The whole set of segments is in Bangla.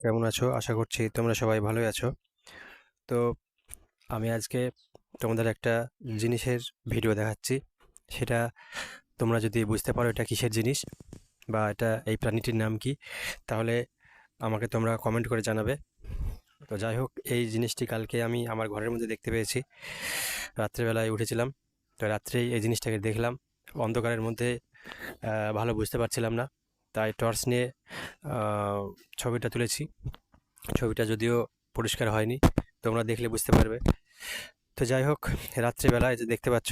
কেমন আছো? আশা করছি তোমরা সবাই ভালোই আছো। তো আমি আজকে তোমাদের একটা জিনিসের ভিডিও দেখাচ্ছি। সেটা তোমরা যদি বুঝতে পারো এটা কিসের জিনিস বা এটা এই প্রাণীটির নাম কি, তাহলে আমাকে তোমরা কমেন্ট করে জানাবে। তো যাই হোক, এই জিনিসটি কালকে আমি আমার ঘরের মধ্যে দেখতে পেয়েছি। রাত্রেবেলায় উঠেছিলাম, তো রাত্রেই এই জিনিসটাকে দেখলাম। অন্ধকারের মধ্যে ভালো বুঝতে পারছিলাম না। তাই টর্চ নিয়ে ছবিটা তুলেছি। ছবিটা যদিও পরিষ্কার হয়নি, তোমরা দেখলে বুঝতে পারবে। তো যাই হোক রাত্রিবেলা এই যে দেখতে পাচ্ছ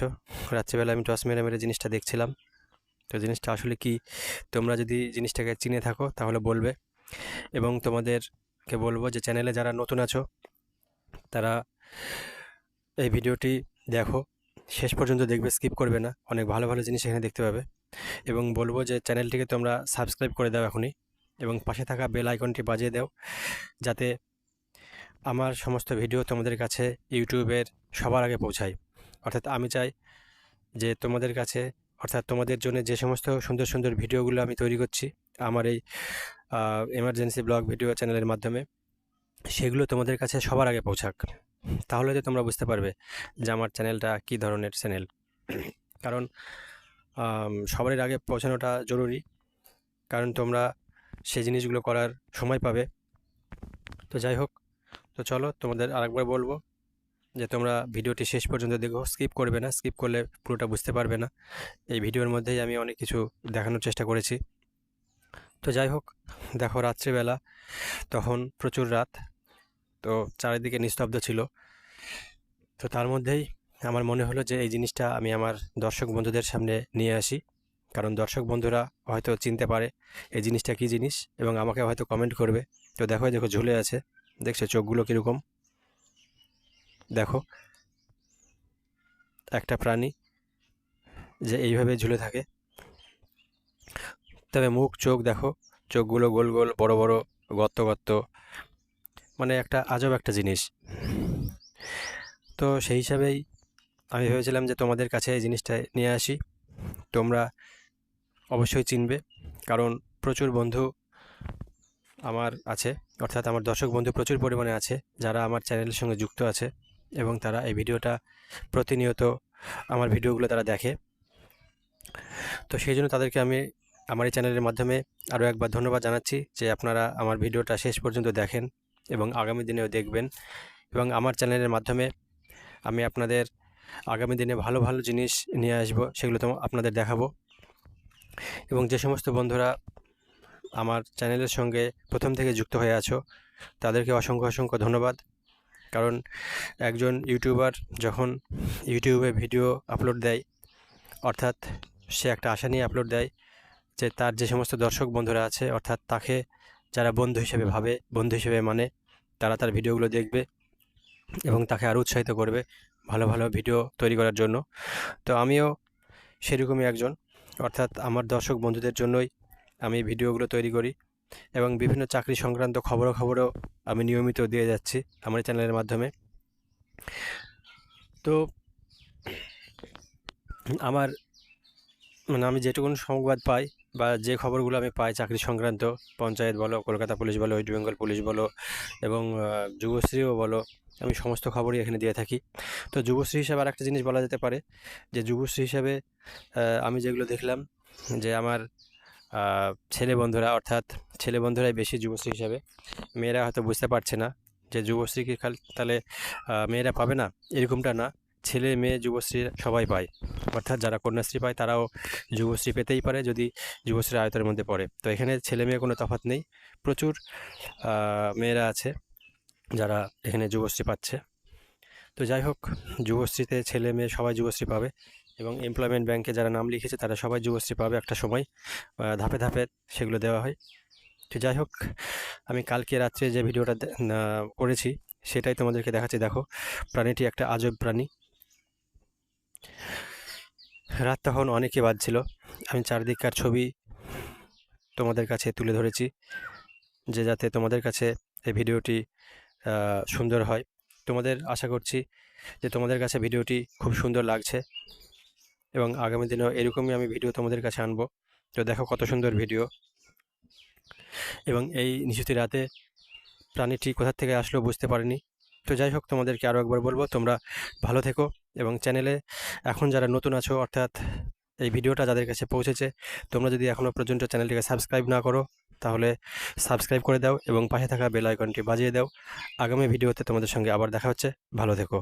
রাত্রিবেলা আমি টর্চ মেরে মেরে জিনিসটা দেখছিলাম। তো জিনিসটা আসলে কি, তোমরা যদি জিনিসটাকে চিনে থাকো, তাহলে বলবে। এবং তোমাদেরকে বলব যে চ্যানেলে যারা নতুন আছো, তারা এই ভিডিওটি দেখো। শেষ পর্যন্ত দেখবে, স্কিপ করবে না। অনেক ভালো ভালো জিনিস এখানে দেখতে পাবে। এবং বলব যে চ্যানেলটিকে তোমরা সাবস্ক্রাইব করে দাও এখনই এবং পাশে থাকা বেল আইকনটি বাজিয়ে দাও যাতে আমার সমস্ত ভিডিও তোমাদের কাছে ইউটিউবের সবার আগে পৌঁছায়। অর্থাৎ আমি চাই যে তোমাদের কাছে, অর্থাৎ তোমাদের জন্য যে সমস্ত সুন্দর সুন্দর ভিডিওগুলো আমি তৈরি করছি, আমার এই এমার্জেন্সি ব্লগ ভিডিও চ্যানেলের মাধ্যমে, সেগুলো তোমাদের কাছে সবার আগে পৌঁছাক। তাহলে তো তোমরা বুঝতে পারবে যে আমার চ্যানেলটা কী ধরনের চ্যানেল কারণ সবারই আগে পৌঁছানোটা জরুরি। কারণ তোমরা সেই জিনিসগুলো করার সময় পাবে। তো যাই হোক, তো চলো তোমাদের আরেকবার বলব যে তোমরা ভিডিওটি শেষ পর্যন্ত দেখো। স্কিপ করবে না, স্কিপ করলে পুরোটা বুঝতে পারবে না। এই ভিডিওর মধ্যেই আমি অনেক কিছু দেখানোর চেষ্টা করেছি। তো যাই হোক, দেখো রাত্রিবেলা, তখন প্রচুর রাত। তো চারিদিকে নিস্তব্ধ ছিল। তো তার মধ্যেই আমার মনে হলো যে এই জিনিসটা আমি আমার দর্শক বন্ধুদের সামনে নিয়ে আসি। কারণ দর্শক বন্ধুরা হয়তো চিনতে পারে এই জিনিসটা কী জিনিস এবং আমাকে হয়তো কমেন্ট করবে। তো দেখো দেখো ঝুলে আছে। দেখছ চোখগুলো কীরকম? দেখো। একটা প্রাণী যে এইভাবে ঝুলে থাকে। তবে মুখ, চোখ দেখো, চোখগুলো গোল গোল, বড় বড়, গর্ত গর্ত। মানে একটা আজব একটা জিনিস। তো সেই হিসাবেই আমি ভেবেছিলাম যে তোমাদের কাছে এই জিনিসটা নিয়ে আসি। তোমরা অবশ্যই চিনবে, কারণ প্রচুর বন্ধু আমার আছে, অর্থাৎ আমার দর্শক বন্ধু প্রচুর পরিমাণে আছে, যারা আমার চ্যানেলের সঙ্গে যুক্ত আছে এবং তারা এই ভিডিওটা প্রতিনিয়ত আমার ভিডিওগুলো তারা দেখে। তো সেই জন্য তাদেরকে আমি আমার এই চ্যানেলের মাধ্যমে আরও একবার ধন্যবাদ জানাচ্ছি যে আপনারা আমার ভিডিওটা শেষ পর্যন্ত দেখেন এবং আগামী দিনেও দেখবেন এবং আমার চ্যানেলের মাধ্যমে আমি আপনাদের আগামী দিনে ভালো ভালো জিনিস নিয়ে আসব, সেগুলো তো আপনাদের দেখাবো। এবং যে সমস্ত বন্ধুরা আমার চ্যানেলের সঙ্গে প্রথম থেকে যুক্ত হয়ে আছো, তাদেরকে অসংখ্য অসংখ্য ধন্যবাদ। কারণ একজন ইউটিউবার যখন ইউটিউবে ভিডিও আপলোড দেয়, অর্থাৎ সে একটা আশা নিয়ে আপলোড দেয় যে তার যে সমস্ত দর্শক বন্ধুরা আছে, অর্থাৎ তাকে যারা বন্ধু হিসেবে ভাবে, বন্ধু হিসেবে মানে তারা তার ভিডিওগুলো দেখবে এবং তাকে আরও উৎসাহিত করবে। ভালো ভালো ভিডিও তৈরি করার জন্য। তো আমিও সেরকমই একজন। অর্থাৎ আমার দর্শক বন্ধুদের জন্যই আমি ভিডিওগুলো তৈরি করি এবং বিভিন্ন চাকরি সংক্রান্ত খবরাখবরও আমি নিয়মিত দিয়ে যাচ্ছি আমার চ্যানেলের মাধ্যমে। তো আমার মানে আমি যেটুকুন সংবাদ পাই বা যে খবরগুলো আমি পাই, চাকরি সংক্রান্ত, পঞ্চায়েত বলো, কলকাতা পুলিশ বলো ওয়েস্ট বেঙ্গল পুলিশ বলো এবং যুবশ্রীও বলো, আমি সমস্ত খবরই এখানে দিয়ে থাকি। তো যুবশ্রী হিসাবে আর একটা জিনিস বলা যেতে পারে যে, যুবশ্রী হিসাবে আমি যেগুলো দেখলাম যে, আমার ছেলে বন্ধুরা অর্থাৎ ছেলে বন্ধুরাই বেশি যুবশ্রী হিসাবে, মেয়েরা হয়তো বুঝতে পারছে না যে, যুবশ্রী কি খাল, তাহলে মেয়েরা পাবে না? এরকমটা না। ছেলে মেয়ে যুবশ্রী সবাই পায়। অর্থাৎ যারা কন্যাশ্রী পায়, তারাও যুবশ্রী পেতেই পারে যদি যুবশ্রীর আয়তের মধ্যে পড়ে। তো এখানে ছেলে মেয়ে কোনো তফাৎ নেই। প্রচুর মেয়েরা আছে যারা এখানে যুবশ্রী পাচ্ছে। তো যাই হোক, যুবশ্রীতে ছেলে মেয়ে সবাই যুবশ্রী পাবে এবং এমপ্লয়মেন্ট ব্যাংকে যারা নাম লিখেছে, তারা সবাই যুবশ্রী পাবে একটা সময় ধাপে ধাপে সেগুলো দেওয়া হয়। তো যাই হোক, আমি কালকে রাত্রে যে ভিডিওটা করেছি, সেটাই তোমাদেরকে দেখাচ্ছি। দেখো, প্রাণীটি একটা আজব প্রাণী। রাত তখন অনেকে বাজছিল। আমি চারদিককার ছবি তোমাদের কাছে তুলে ধরেছি, যে যাতে তোমাদের কাছে এই ভিডিওটি সুন্দর হয়। তোমাদের আশা করছি যে তোমাদের কাছে ভিডিওটি খুব সুন্দর লাগছে এবং আগামী দিনেও এরকমই আমি ভিডিও তোমাদের কাছে আনব। তো দেখো কত সুন্দর ভিডিও। এবং এই নিশুতি রাতে প্রাণীটি কোথা থেকে আসলো বুঝতে পারিনি। তো যাই হোক তোমাদেরকে আরও একবার বলব, তোমরা ভালো থেকো। এবং চ্যানেলে এখন যারা নতুন আছো, অর্থাৎ এই ভিডিওটা যাদের কাছে পৌঁছেছে, তোমরা যদি এখনও পর্যন্ত চ্যানেলটিকে সাবস্ক্রাইব না করো, তাহলে সাবস্ক্রাইব করে দাও এবং পাশে থাকা বেল আইকনটি বাজিয়ে দাও। আগামী ভিডিওতে তোমাদের সঙ্গে আবার দেখা হচ্ছে। ভালো থেকো।